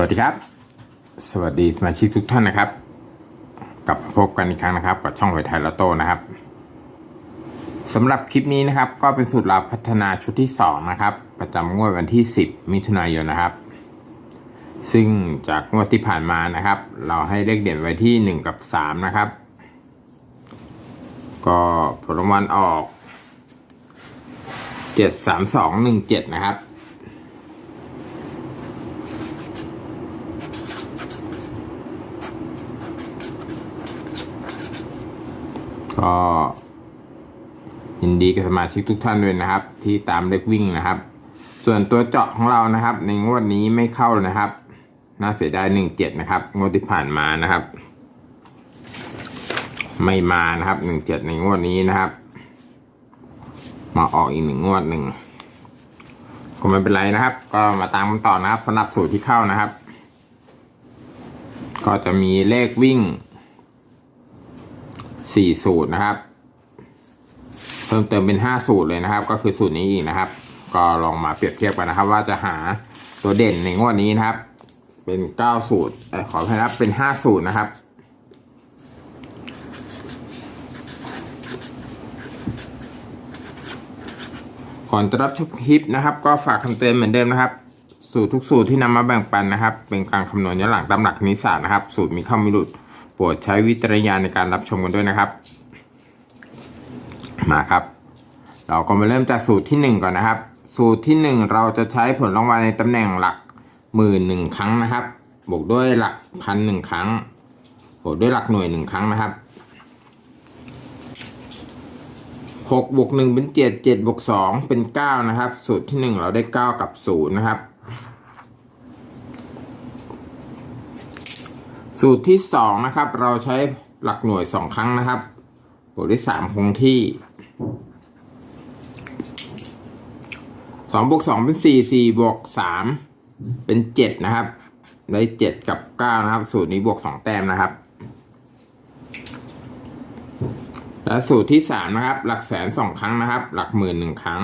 วัสดีครับ สวัสดีสมาชิกทุกท่านนะครับ กลับพบกันอีกครั้งนะครับกับช่องหอยไทยละโตนะครับสำหรับคลิปนี้นะครับ ก็เป็นสูตรลับพัฒนาชุดที่สองนะครับ ประจำงวดวันที่ 10 มิถุนายนนะครับ ซึ่งจากงวดที่ผ่านมานะครับ เราให้เลขเด่นไว้ที่ 1 กับ 3 นะครับ ก็ผลรางวัลออก 7 3 2 1 7 นะครับ ก็ยินดีกับสมาชิกทุกท่านด้วยนะครับ ที่ตามเลขวิ่งนะครับ ส่วนตัวเจาะของเรานะครับ ในงวดนี้ไม่เข้านะครับ น่าเสียดายหนึ่งเจ็ดนะครับ งวดที่ผ่านมานะครับ ไม่มานะครับหนึ่งเจ็ดในงวดนี้นะครับ มาออกอีกหนึ่งงวดหนึ่งก็ไม่เป็นไรนะครับ ก็มาตามกันต่อนะครับสำหรับสูตรที่เข้านะครับ ก็จะมีเลขวิ่ง สี่สูตรนะครับ เพิ่มเติมเป็นห้าสูตรเลยนะครับ ก็คือสูตรนี้อีกนะครับ ก็ลองมาเปรียบเทียบกันนะครับ ว่าจะหาตัวเด่นในงวดนี้นะครับ เป็นเก้าสูตรเออขอให้นับเป็นห้าสูตรนะครับก่อนจะรับชมคลิปนะครับ ก็ฝากคำเตือนเหมือนเดิมนะครับ สูตรทุกสูตรที่นำมาแบ่งปันนะครับ เป็นการคำนวณย้อนหลังตามหลักคณิตศาสตร์นะครับ สูตรมีเข้ามีหลุด โปรดใช้วิจารณญาณในการรับชมกันด้วยนะครับ มาครับ เราก็มาเริ่มจากสูตรที่หนึ่งก่อนนะครับ สูตรที่หนึ่งเราจะใช้ผลรางวัลในตำแหน่งหลักหมื่นหนึ่งครั้งนะครับ บวกด้วยหลักพันหนึ่งครั้ง บวกด้วยหลักหน่วยหนึ่งครั้งนะครับหกบวกหนึ่งเป็นเจ็ดเจ็ดบวกสองเป็นเก้านะครับ สูตรที่หนึ่งเราได้เก้ากับศูนย์นะครับ สูตรที่สองนะครับ เราใช้หลักหน่วยสองครั้งนะครับบวกด้วยสามคงที่สองบวกสองเป็นสี่สี่บวกสามเป็นเจ็ดนะครับได้เจ็ดกับเก้านะครับ สูตรนี้บวกสองแต้มนะครับ และสูตรที่สามนะครับ หลักแสนสองครั้งนะครับ หลักหมื่นหนึ่งครั้ง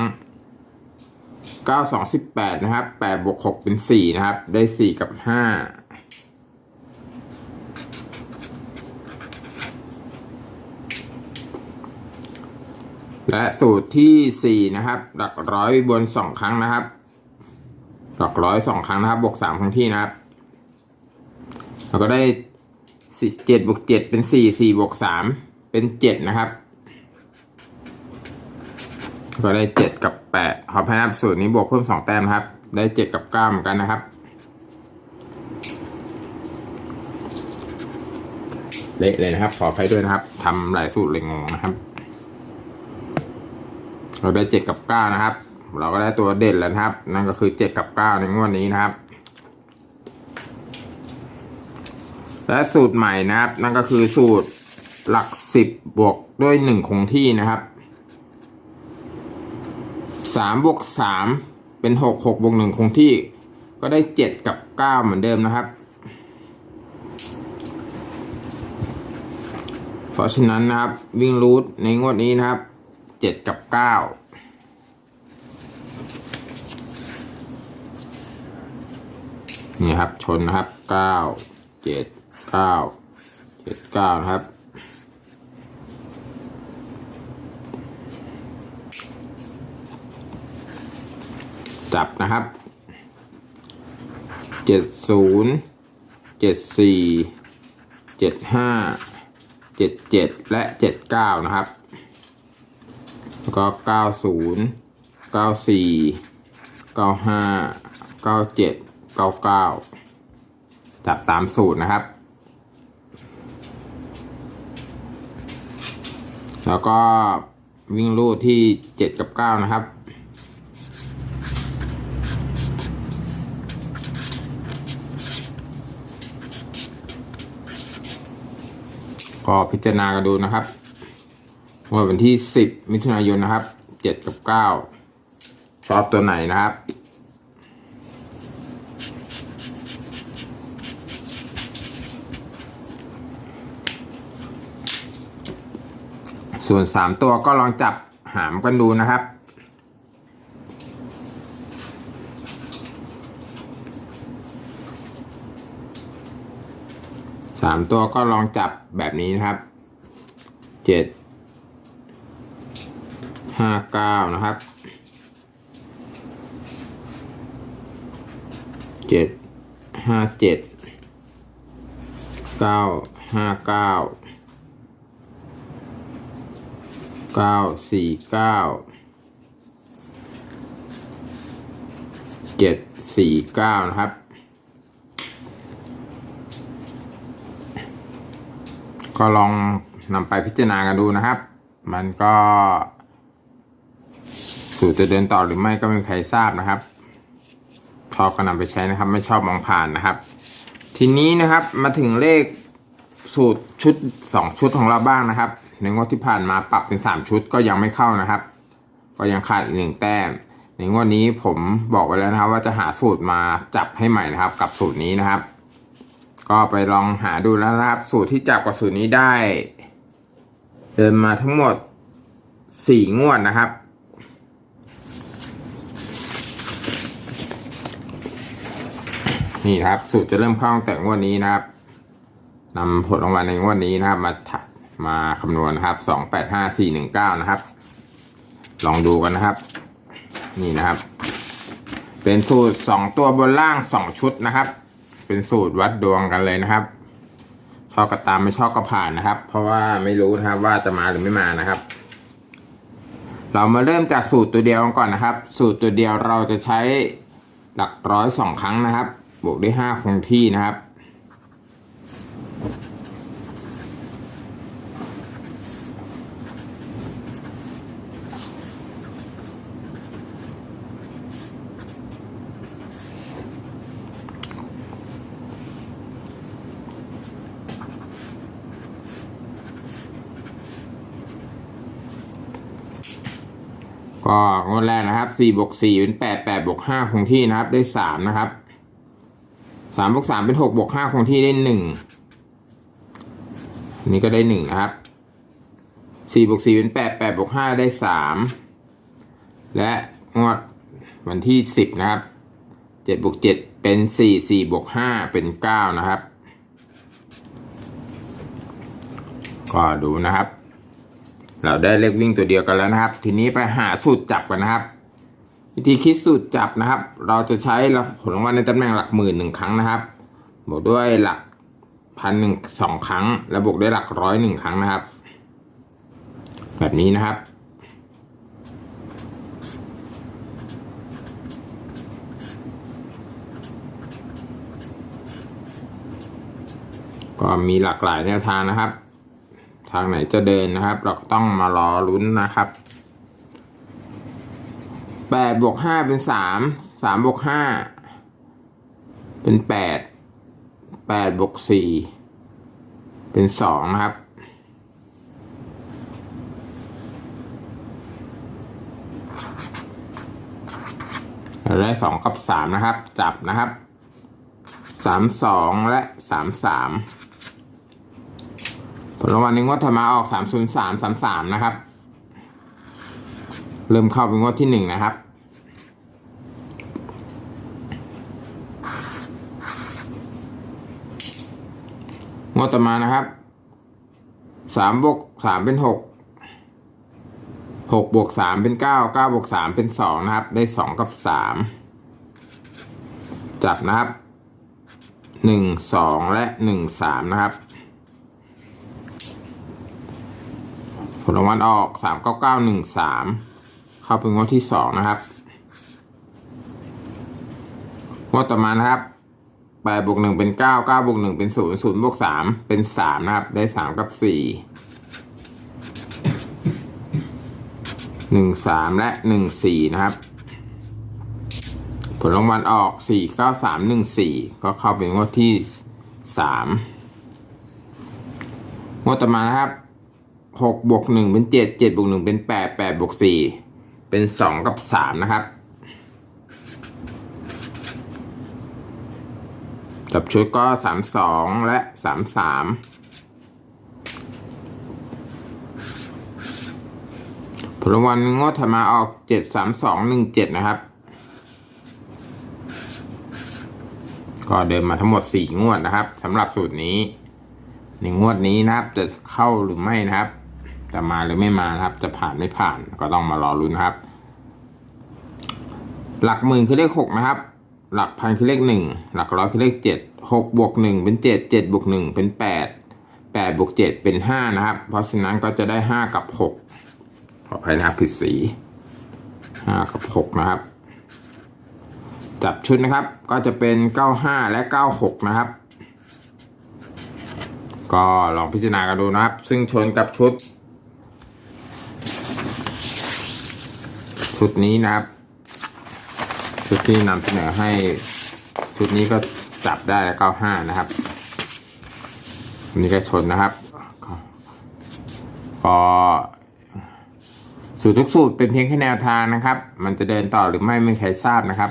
เก้าสองสิบแปดนะครับแปดบวกหกเป็นสี่นะครับ ได้สี่กับห้า และสูตรที่สี่นะครับ หลักร้อยบนสองครั้งนะครับ หลักร้อยสองครั้งนะครับ บวกสามครั้งที่นะครับเราก็ได้เจ็ดบวกเจ็ดเป็นสี่สี่บวกสามเป็นเจ็ดนะครับ ก็ได้เจ็ดกับแปดขอพนับสูตรนี้บวกเพิ่มสองแต้มครับ ได้เจ็ดกับเก้าเหมือนกันนะครับ เละเลยนะครับ ขออภัยด้วยนะครับทำหลายสูตรเลยงงนะครับ เราได้เจ็ดกับเก้านะครับ เราก็ได้ตัวเด่นแล้วครับ นั่นก็คือเจ็ดกับเก้าในงวดนี้นะครับ และสูตรใหม่นะครับ นั่นก็คือสูตรหลักสิบบวกด้วยหนึ่งคงที่นะครับสามบวกสามเป็นหกหกบวกหนึ่งคงที่ ก็ได้เจ็ดกับเก้าเหมือนเดิมนะครับ เพราะฉะนั้นนะครับวิ่งรูทในงวดนี้นะครับ เจ็ดกับเก้านี่ครับชนนะครับเก้าเจ็ดเก้าเจ็ดเก้านะครับจับนะครับเจ็ดศูนย์เจ็ดสี่เจ็ดห้าเจ็ดเจ็ดและเจ็ดเก้านะครับ แล้วก็เก้าศูนย์เก้าสี่เก้าห้าเก้าเจ็ดเก้าเก้าจับตามสูตรนะครับ แล้วก็วิ่งลูดที่เจ็ดกับเก้านะครับก็พิจารณากันดูนะครับ วันที่สิบมิถุนายนนะครับเจ็ดกับเก้าชอบตัวไหนนะครับ ส่วนสามตัวก็ลองจับหามกันดูนะครับสามตัวก็ลองจับแบบนี้นะครับเจ็ด ห้าเก้านะครับเจ็ดห้าเจ็ดเก้าห้าเก้าเก้าสี่เก้าเจ็ดสี่เก้านะครับ ก็ลองนำไปพิจารณากันดูนะครับ มันก็ สูตรจะเดินต่อหรือไม่ก็ไม่มีใครทราบนะครับชอก็นำไปใช้นะครับ ไม่ชอบมองผ่านนะครับ ทีนี้นะครับมาถึงเลขสูตรชุดสองชุดของเราบ้างนะครับ ในงวดที่ผ่านมาปรับเป็นสามชุดก็ยังไม่เข้านะครับ ก็ยังขาดอีกหนึ่งแต้ม ในงวดนี้ผมบอกไว้แล้วนะครับ ว่าจะหาสูตรมาจับให้ใหม่นะครับ กับสูตรนี้นะครับ ก็ไปลองหาดูแล้วนะครับ สูตรที่จับกับสูตรนี้ได้ เดินมาทั้งหมดสี่งวดนะครับ นี่ครับ สูตรจะเริ่มเข้าตั้งแต่งวดนี้นะครับนำผลรางวัลในงวดนี้นะครับ มาถัดมาคำนวณนะครับสองแปดห้าสี่หนึ่งเก้านะครับ ลองดูกันนะครับ นี่นะครับ เป็นสูตรสองตัวบนล่างสองชุดนะครับ เป็นสูตรวัดดวงกันเลยนะครับชอบก็ตามไม่ชอบก็ผ่านนะครับ เพราะว่าไม่รู้นะครับว่าจะมาหรือไม่มานะครับ เรามาเริ่มจากสูตรตัวเดียวก่อนนะครับ สูตรตัวเดียวเราจะใช้หลักร้อยสองครั้งนะครับ บวกด้วยห้าคงที่นะครับ ก็งวดแรกนะครับสี่บวกสี่เป็นแปดแปดบวกห้าคงที่นะครับได้สามนะครับ สามบวกสามเป็นหกบวกห้าคงที่ได้หนึ่งนนี้ก็ได้หนึ่งนะครับสี่บวกสี่เป็นแปดแปดบวกห้าได้สามและงวดวันที่สิบนะครับเจ็ดบวกเจ็ดเป็นสี่สี่บวกห้าเป็นเก้านะครับ ก็ดูนะครับ เราได้เลขวิ่งตัวเดียวกันแล้วนะครับ ทีนี้ไปหาสูตรจับกันนะครับ วิธีคิดสูตรจับนะครับ เราจะใช้ผลรางวัลในตำแหน่งหลักหมื่นหนึ่งครั้งนะครับ บวกด้วยหลักพันหนึ่งสองครั้ง และบวกด้วยหลักร้อยหนึ่งครั้งนะครับ แบบนี้นะครับ ก็มีหลากหลายแนวทางนะครับ ทางไหนจะเดินนะครับ เราก็ต้องมารอลุ้นนะครับ แปดบวกห้าเป็นสามสามบวกห้าเป็นแปดแปดบวกสี่เป็นสองนะครับเราได้สองกับสามนะครับ จับนะครับสามสองและสามสามผลรางวัลในงวดถัดมาออกสามศูนย์สามสามสามนะครับ เริ่มเข้าเป็นงวดที่หนึ่งนะครับ งวดต่อมานะครับสามบวกสามเป็นหกหกบวกสามเป็นเก้าเก้าบวกสามเป็นสองนะครับ ได้สองกับสามจับนะครับหนึ่งสองและหนึ่งสามนะครับผลรางวัลออกสามเก้าเก้าหนึ่งสาม เข้าเป็นงวดที่สองนะครับงวดต่อมานะครับแปดบวกหนึ่งเป็นเก้าเก้าบวกหนึ่งเป็นศูนย์ศูนย์บวกสามเป็นสามนะครับ ได้สามกับสี่หนึ่งสามและหนึ่งสี่นะครับ ผลรางวัลออกสี่เก้าสามหนึ่งสี่ก็เข้าเป็นงวดที่สามงวดต่อมานะครับหกบวกหนึ่งเป็นเจ็ดเจ็ดบวกหนึ่งเป็นแปดแปดบวกสี่ เป็นสองกับสามนะครับ จับชุดก็สามสองและสามสามผลรางวัลงวดถัดมาออกเจ็ดสามสองหนึ่งเจ็ดนะครับ ก็เดินมาทั้งหมดสี่งวดนะครับสำหรับสูตรนี้ในงวดนี้นะครับ จะเข้าหรือไม่นะครับ จะมาหรือไม่มานะครับ จะผ่านไม่ผ่านก็ต้องมารอลุ้นครับ หลักหมื่นคือเลขหกนะครับ หลักพันคือเลขหนึ่งหลักร้อยคือเลขเจ็ดหกบวกหนึ่งเป็นเจ็ดเจ็ดบวกหนึ่งเป็นแปดแปดบวกเจ็ดเป็นห้านะครับ เพราะฉะนั้นก็จะได้ห้ากับหกขออภัยนะครับผิดสีห้ากับหกนะครับ จับชุดนะครับก็จะเป็นเก้าห้าและเก้าหกนะครับก็ลองพิจารณากันดูนะครับ ซึ่งชนกับชุด ชุดนี้นะครับ ชุดที่นำเสนอให้ ชุดนี้ก็จับได้เก้าห้านะครับนนี้ก็ชนนะครับก็สูตรทุกสูตรเป็นเพียงแค่แนวทางนะครับ มันจะเดินต่อหรือไม่ไม่มีใครทราบนะครับ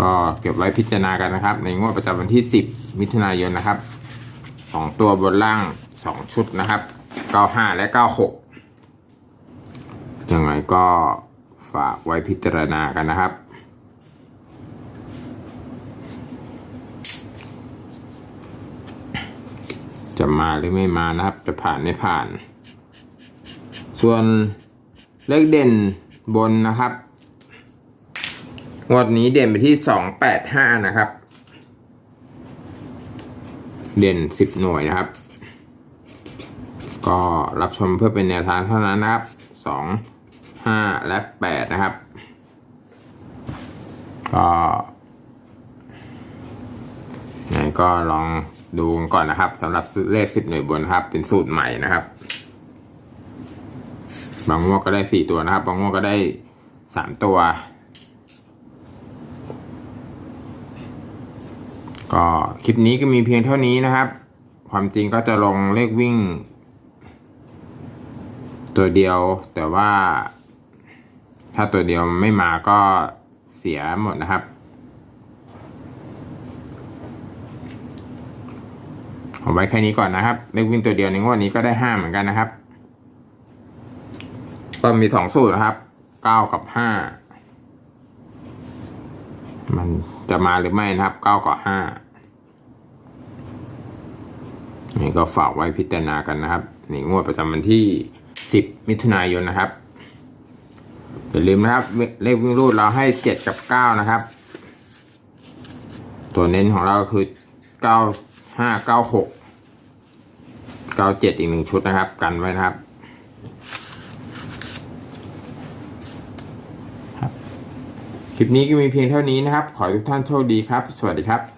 ก็เก็บไว้พิจารณากันนะครับ ในงวดประจำวันที่ 10 มิถุนายนนะครับสองตัวบนล่าง 2 ชุดนะครับ 95 และ 96 ยังไงก็ฝากไว้พิจารณากันนะครับ จะมาหรือไม่มานะครับ จะผ่านไม่ผ่าน ส่วนเลขเด่นบนนะครับ งวดนี้เด่นไปที่สองแปดห้านะครับ เด่นสิบหน่วยนะครับ ก็รับชมเพื่อเป็นแนวทางเท่านั้นนะครับสอง ห้าและแปดนะครับ ก็ไหนก็ลองดูก่อนนะครับสำหรับเลขสิบหน่วยบนครับ เป็นสูตรใหม่นะครับ บางงวดก็ได้สี่ตัวนะครับ บางงวดก็ได้สามตัว ก็คลิปนี้ก็มีเพียงเท่านี้นะครับ ความจริงก็จะลงเลขวิ่ง ตัวเดียวแต่ว่า ถ้าตัวเดียวไม่มาก็เสียหมดนะครับเอาไว้แค่นี้ก่อนนะครับเลขวิ่งตัวเดียวในงวดนี้ก็ได้ห้าเหมือนกันนะครับ ก็มีสองสูตรนะครับเก้ากับห้ามันจะมาหรือไม่นะครับเก้ากับห้านี่ก็ฝากไว้พิจารณากันนะครับ นี่งวดประจำวันที่สิบมิถุนายนนะครับ อย่าลืมนะครับ เลขวิ่งรูดเราให้เจ็ดกับเก้านะครับ ตัวเน้นของเราก็คือเก้าห้าเก้าหกเก้าเจ็ดอีกหนึ่งชุดนะครับ กันไว้นะครับคลิปนี้ก็มีเพียงเท่านี้นะครับ ขอทุกท่านโชคดีครับ สวัสดีครับ